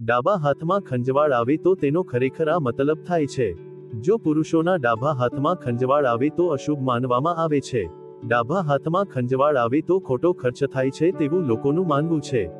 ડાબા હાથમાં ખંજવાળ આવે તો તેનો ખરેખર આ મતલબ થાય છે. જો પુરુષોના ડાબા હાથમાં ખંજવાળ આવે તો અશુભ માનવામાં આવે છે. ડાબા હાથમાં ખંજવાળ આવે તો ખોટો ખર્ચ થાય છે તેવું લોકોનું માનવું છે.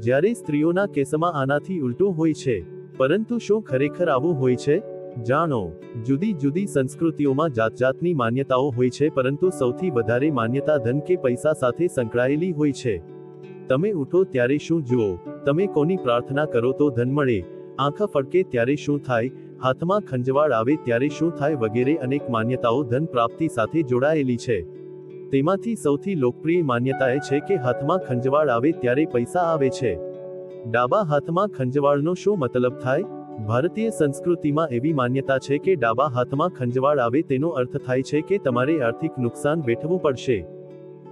જ્યારે સ્ત્રીઓના કેસમાં આનાથી ઉલટું હોય છે. પરંતુ શું ખરેખર આવું હોય છે? જાણો, જુદી જુદી સંસ્કૃતિઓમાં જાત જાતની માન્યતાઓ હોય છે પરંતુ સૌથી વધારે માન્યતા ધન કે પૈસા સાથે સંકળાયેલી હોય છે. તમે ઉઠો ત્યારે શું જુઓ? તમે કોની પ્રાર્થના કરો તો ધન મળે. આંખા ફડકે ત્યારે શું થાય? હાથમાં ખંજવાળ આવે ત્યારે શું થાય? વગેરે અનેક માન્યતાઓ ધન પ્રાપ્તિ સાથે જોડાયેલી છે. તેમાંથી સૌથી લોકપ્રિય માન્યતા એ છે કે હાથમાં ખંજવાળ આવે ત્યારે પૈસા આવે છે. ડાબા હાથમાં ખંજવાળનો શું મતલબ થાય? ભારતીય સંસ્કૃતિમાં એવી માન્યતા છે કે ડાબા હાથમાં ખંજવાળ આવે તેનો અર્થ થાય છે કે તમારે આર્થિક નુકસાન વેઠવું પડશે.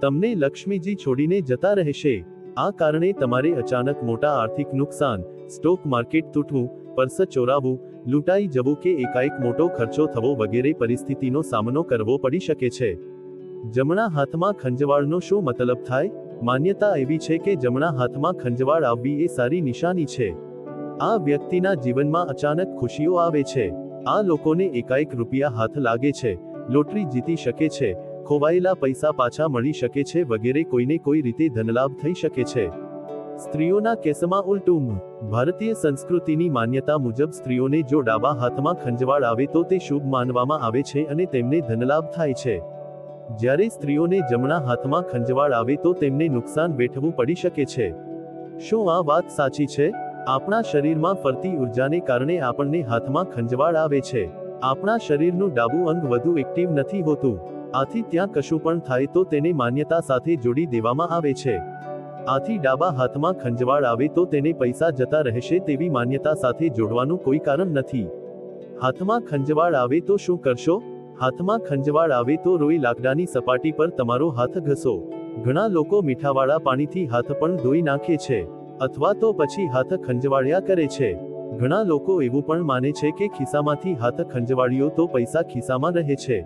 તમને લક્ષ્મીજી છોડીને જતા રહેશે. આ કારણે તમારે અચાનક મોટા આર્થિક નુકસાન, સ્ટોક માર્કેટ તૂટવું, પર્સ ચોરાવું લૂંટાઈ જવું કે એકાએક મોટો ખર્ચો થવો વગેરે પરિસ્થિતિનો સામનો કરવો પડી શકે છે. જમણા હાથમાં ખંજવાળનો શું મતલબ થાય? માન્યતા એવી છે કે જમણા હાથમાં ખંજવાળ આવવી એ સારી નિશાની છે. આ વ્યક્તિના જીવનમાં અચાનક ખુશીઓ આવે છે. આ લોકોને એકાએક રૂપિયા હાથ લાગે છે. લોટરી જીતી શકે છે. ખોવાયેલા પૈસા પાછા મળી શકે છે વગેરે કોઈને કોઈ રીતે ધનલાભ થઈ શકે છે. સ્ત્રીઓના કેસમાં ઉલટું ભારતીય સંસ્કૃતિની માન્યતા મુજબ સ્ત્રીઓને જો ડાબા હાથમાં ખંજવાળ આવે તો તે શુભ માનવામાં આવે છે અને તેમને ધનલાભ થાય છે. જ્યારે સ્ત્રીઓને જમણા હાથમાં ખંજવાળ આવે તો તેમને નુકસાન વેઠવું પડી શકે છે. શું આ વાત સાચી છે? આપણા શરીરમાં ફરતી ઉર્જાને કારણે આપણને હાથમાં ખંજવાળ આવે છે. આપણા શરીરનું ડાબું અંગ વધુ એક્ટિવ નથી હોતું. આથી ત્યાં કશું પણ થાય તો તેને માન્યતા સાથે જોડી દેવામાં આવે છે. આથી ડાબા હાથમાં ખંજવાળ આવે તો તેને પૈસા જતા રહેશે તેવી માન્યતા સાથે જોડવાનું કોઈ કારણ નથી. હાથમાં ખંજવાળ આવે તો શું કરશો? હાથમાં ખંજવાળ આવે તો રોઈ લાકડાની સપાટી પર તમારો હાથ ઘસો. ઘણા લોકો મીઠાવાળા પાણીથી હાથ પણ ધોઈ નાખે છે, અથવા તો પછી હાથ ખંજવાળ્યા કરે છે. ઘણા લોકો એવું પણ માને છે કે ખિસ્સામાંથી હાથ ખંજવાળ્યો તો પૈસા ખિસ્સામાં રહે છે.